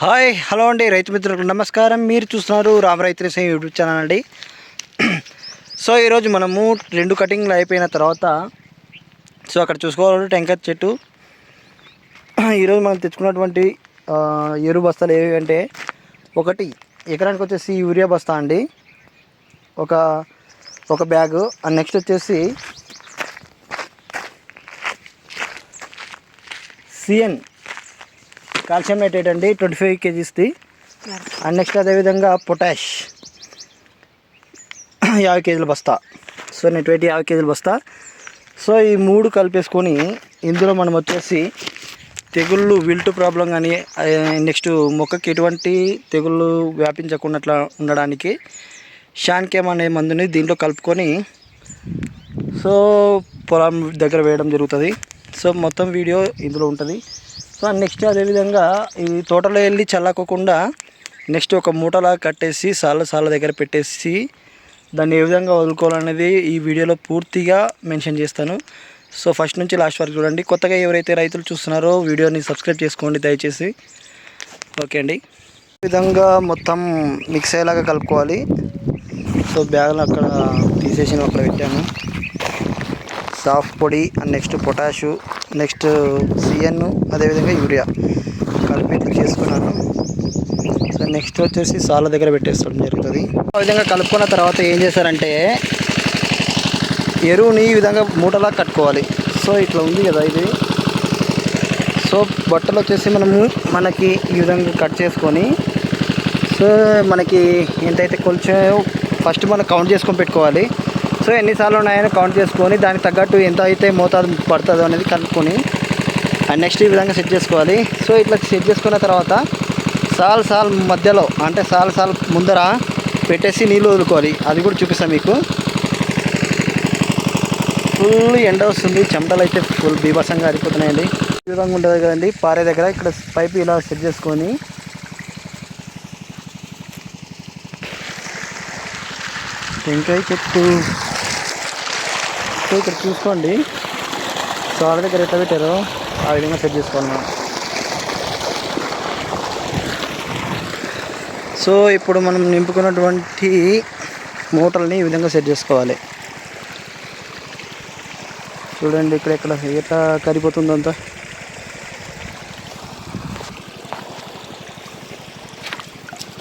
Hi hello అండి రైతు మిత్రులకు నమస్కారం. మీరు చూస్తున్నారు రామ రైతు రేసం యూట్యూబ్ ఛానల్ అండి. సో ఈరోజు మనము రెండు కటింగ్లు అయిపోయిన తర్వాత సో అక్కడ చూసుకోవాలి టెంకాయ చెట్టు. ఈరోజు మనం తెచ్చుకున్నటువంటి ఎరువు బస్తాలు ఏవి అంటే ఒకటి ఎకరానికి వచ్చేసి యూరియా బస్తా అండి. ఒక ఒక బ్యాగ్. నెక్స్ట్ వచ్చేసి సిఎన్. కాల్షియం నైట్రేట్ అండి ట్వంటీ ఫైవ్ కేజీస్ది. అండ్ నెక్స్ట్ అదేవిధంగా పొటాష్ యాభై కేజీల బస్తా. సో నెట్ వెయిట్ యాభై కేజీల బస్తా. సో ఈ మూడు కలిపేసుకొని ఇందులో మనం వచ్చేసి తెగుళ్ళు విల్టు ప్రాబ్లం కానీ నెక్స్ట్ మొక్కకి ఎటువంటి తెగుళ్ళు వ్యాపించకుండా ఉండడానికి షాన్కేమ్ అనే మందుని దీంట్లో కలుపుకొని సో పొలం దగ్గర వేయడం జరుగుతుంది. సో మొత్తం వీడియో ఇందులో ఉంటుంది. సో నెక్స్ట్ అదేవిధంగా ఈ తోటలో వెళ్ళి చల్లకోకుండా నెక్స్ట్ ఒక మూటలా కట్టేసి సాల సాల దగ్గర పెట్టేసి దాన్ని ఏ విధంగా వదులుకోవాలనేది ఈ వీడియోలో పూర్తిగా మెన్షన్ చేస్తాను. సో ఫస్ట్ నుంచి లాస్ట్ వరకు చూడండి. కొత్తగా ఎవరైతే రైతులు చూస్తున్నారో వీడియోని సబ్స్క్రైబ్ చేసుకోండి దయచేసి. ఓకే అండి. ఈ విధంగా మొత్తం మిక్స్ అయ్యేలాగా కలుపుకోవాలి. సో బ్యాగ్లు అక్కడ తీసేసి అక్కడ పెట్టాను. సాఫ్ట్ పొడి and next potash. Next CN అదేవిధంగా యూరియా. కలిపి ఇట్లా చేసుకున్నాను. సో నెక్స్ట్ వచ్చేసి సాల దగ్గర పెట్టేసుకోవడం జరుగుతుంది. ఆ విధంగా కలుపుకున్న తర్వాత ఏం చేశారంటే ఎరువుని ఈ విధంగా మూటలా కట్టుకోవాలి. సో ఇట్లా ఉంది కదా ఇది. సో బట్టలు వచ్చేసి మనము మనకి ఈ విధంగా కట్ చేసుకొని సో మనకి ఎంతైతే కొంచెం ఫస్ట్ మనం కౌంట్ చేసుకొని పెట్టుకోవాలి. సో ఎన్నిసార్లు ఉన్నాయని కౌంట్ చేసుకొని దానికి తగ్గట్టు ఎంత అయితే మోతాదు పడుతుందో అనేది కలుపుకొని అండ్ నెక్స్ట్ ఈ విధంగా సెట్ చేసుకోవాలి. సో ఇట్లా సెట్ చేసుకున్న తర్వాత సాల్ సాల్ మధ్యలో అంటే సాల్ సాల్ ముందర పెట్టేసి నీళ్ళు వదులుకోవాలి. అది కూడా చూపిస్తాను మీకు. ఫుల్ ఎండ వస్తుంది. చెమటలు అయితే ఫుల్ బీభత్సంగా అరిపోతున్నాయండి ఈ విధంగా ఉంటుంది కదండి. పారే దగ్గర ఇక్కడ పైపు ఇలా సెట్ చేసుకొని టెంకాయ చెట్టు. సో ఇక్కడ చూసుకోండి. చాలా దగ్గర ఎట్లా పెట్టారో ఆ విధంగా సెట్ చేసుకోవాలి మనం. సో ఇప్పుడు మనం నింపుకున్నటువంటి మూటల్ని ఈ విధంగా సెట్ చేసుకోవాలి. చూడండి ఇక్కడ ఇక్కడ ఎట్లా కరిపోతుందో అంతా.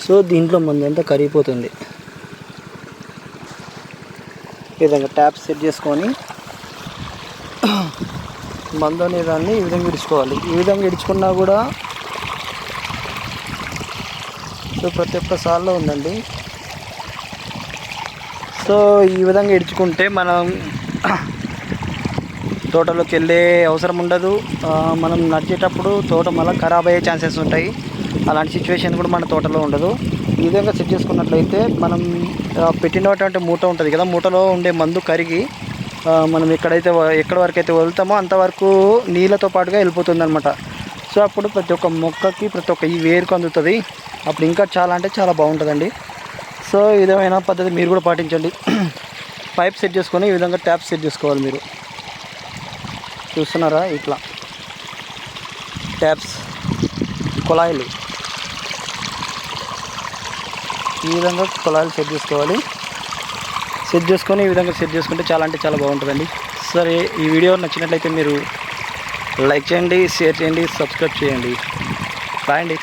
సో దీంట్లో మంది అంతా కరిగిపోతుంది. ఈ విధంగా ట్యాప్ సెట్ చేసుకొని మందు అనే దాన్ని ఈ విధంగా ఇడుచుకోవాలి. ఈ విధంగా ఇడుచుకున్నా కూడా సో ప్రతి ఒక్క సాల్లో ఉందండి. సో ఈ విధంగా ఇడుచుకుంటే మనం తోటలోకి వెళ్ళే అవసరం ఉండదు. మనం నడిచేటప్పుడు తోట మళ్ళీ ఖరాబ్ అయ్యే ఛాన్సెస్ ఉంటాయి. అలాంటి సిచ్యువేషన్ కూడా మన తోటలో ఉండదు. ఈ విధంగా సెట్ చేసుకున్నట్లయితే మనం పెట్టినటువంటి మూట ఉంటుంది కదా మూటలో ఉండే మందు కరిగి మనం ఎక్కడైతే ఎక్కడ వరకు అయితే వదులుతామో అంతవరకు నీళ్ళతో పాటుగా వెళ్ళిపోతుంది అనమాట సో అప్పుడు ప్రతి ఒక్క మొక్కకి ప్రతి ఒక్క ఈ వేరుకు అందుతుంది. అప్పుడు ఇంకా చాలా అంటే చాలా బాగుంటుందండి. సో ఈ విధమైన పద్ధతి మీరు కూడా పాటించండి. పైప్ సెట్ చేసుకొని ఈ విధంగా ట్యాప్ సెట్ చేసుకోవాలి మీరు. చూస్తున్నారా ఇట్లా? ట్యాప్స్ కుళాయిలు. ఈ విధంగా కులాలు సెట్ చేసుకోవాలి. సెట్ చేసుకొని ఈ విధంగా సెట్ చేసుకుంటే చాలా అంటే చాలా బాగుంటుందండి. సరే ఈ వీడియో నచ్చినట్లయితే మీరు లైక్ చేయండి షేర్ చేయండి సబ్స్క్రైబ్ చేయండి. బాయ్ అండి.